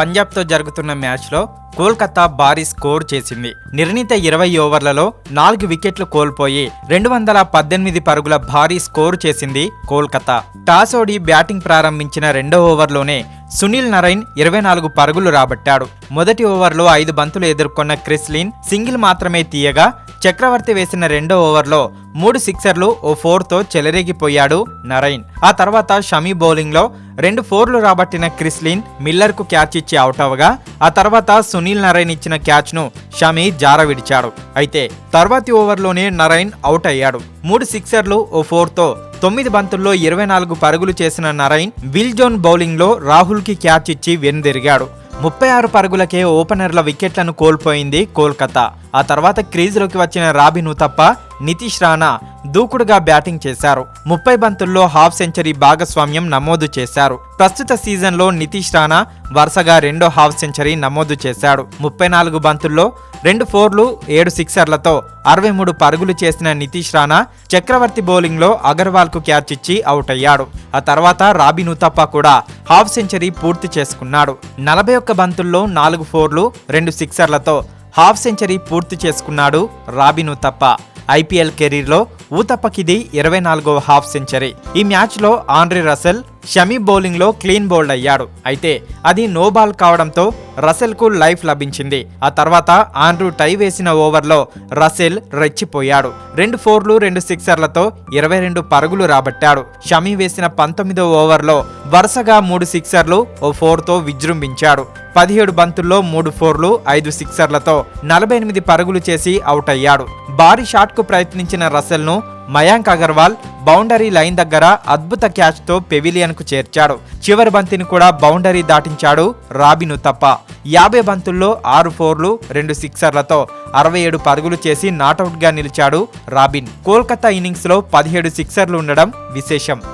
పంజాబ్తో జరుగుతున్న మ్యాచ్లో కోల్కతా భారీ స్కోర్ చేసింది. నిర్ణీత ఇరవై ఓవర్లలో నాలుగు వికెట్లు కోల్పోయి రెండు వందల పద్దెనిమిది పరుగుల భారీ స్కోర్ చేసింది కోల్కతా. టాస్ ఓడి బ్యాటింగ్ ప్రారంభించిన రెండో ఓవర్లోనే సునీల్ నరైన్ ఇరవై నాలుగు పరుగులు రాబట్టాడు. మొదటి ఓవర్లో ఐదు బంతులు ఎదుర్కొన్న క్రిస్లిన్ సింగిల్ మాత్రమే తీయగా చక్రవర్తి వేసిన రెండో ఓవర్లో మూడు సిక్సర్లు ఓ ఫోర్తో చెలరేగిపోయాడు నరైన్. ఆ తర్వాత షమీ బౌలింగ్లో రెండు ఫోర్లు రాబట్టిన క్రిస్లిన్ మిల్లర్కు క్యాచ్ ఇచ్చి అవుట్ అవగా ఆ తర్వాత సునీల్ నరైన్ ఇచ్చిన క్యాచ్ను షమీ జార విడిచాడు అయితే తర్వాతి ఓవర్లోనే నరైన్ అవుట్ అయ్యాడు. మూడు సిక్సర్లు ఓ ఫోర్తో తొమ్మిది బంతుల్లో ఇరవై నాలుగు పరుగులు చేసిన నరైన్ విల్ జోన్ బౌలింగ్లో రాహుల్కి క్యాచ్ ఇచ్చి వెనుదిరిగాడు. ముప్పై ఆరు పరుగులకే ఓపెనర్ల వికెట్లను కోల్పోయింది కోల్కతా. ఆ తర్వాత క్రీజులోకి వచ్చిన రాబిను తప్ప నితీష్ రాణా దూకుడుగా బ్యాటింగ్ చేశారు. ముప్పై బంతుల్లో హాఫ్ సెంచరీ భాగస్వామ్యం నమోదు చేశారు. ప్రస్తుత సీజన్లో నితీష్ రాణా వరుసగా రెండో హాఫ్ సెంచరీ నమోదు చేశాడు. ముప్పై నాలుగు బంతుల్లో రెండు ఫోర్లు ఏడు సిక్సర్లతో అరవై మూడు పరుగులు చేసిన నితీష్ రాణా చక్రవర్తి బౌలింగ్లో అగర్వాల్కు క్యాచ్ ఇచ్చి అవుట్ అయ్యాడు ఆ తర్వాత రాబిన్ ఉతప్ప కూడా హాఫ్ సెంచరీ పూర్తి చేసుకున్నాడు. నలభై ఒక్క బంతుల్లో నాలుగు ఫోర్లు రెండు సిక్సర్లతో హాఫ్ సెంచరీ పూర్తి చేసుకున్నాడు Robin Uthappa hay piel querirlo ఊతప్పకిది ఇరవై నాలుగవ హాఫ్ సెంచరీ. ఈ మ్యాచ్లో ఆండ్రీ రసెల్ షమీ బౌలింగ్లో క్లీన్ బౌల్డ్ అయ్యాడు. అయితే అది నో బాల్ కావడంతో రసెల్కు లైఫ్ లభించింది. ఆ తర్వాత ఆండ్రూ టై వేసిన ఓవర్లో రసెల్ రెచ్చిపోయాడు. రెండు ఫోర్లు రెండు సిక్సర్లతో ఇరవై రెండు పరుగులు రాబట్టాడు. షమీ వేసిన పంతొమ్మిదో ఓవర్లో వరుసగా మూడు సిక్సర్లు ఓ ఫోర్తో విజృంభించాడు. పదిహేడు బంతుల్లో మూడు ఫోర్లు ఐదు సిక్సర్లతో నలభై ఎనిమిది పరుగులు చేసి అవుట్ అయ్యాడు. భారీ షాట్కు ప్రయత్నించిన రసెల్ను మయాంక్ అగర్వాల్ బౌండరీ లైన్ దగ్గర అద్భుత క్యాచ్తో పెవిలియన్కు చేర్చాడు. చివరి బంతిని కూడా బౌండరీ దాటించాడు రాబిను తప్ప. యాభై బంతుల్లో ఆరు ఫోర్లు రెండు సిక్సర్లతో అరవై ఏడు పరుగులు చేసి నాటౌట్గా నిలిచాడు రాబిన్. కోల్కతా ఇన్నింగ్స్లో పదిహేడు సిక్సర్లు ఉండడం విశేషం.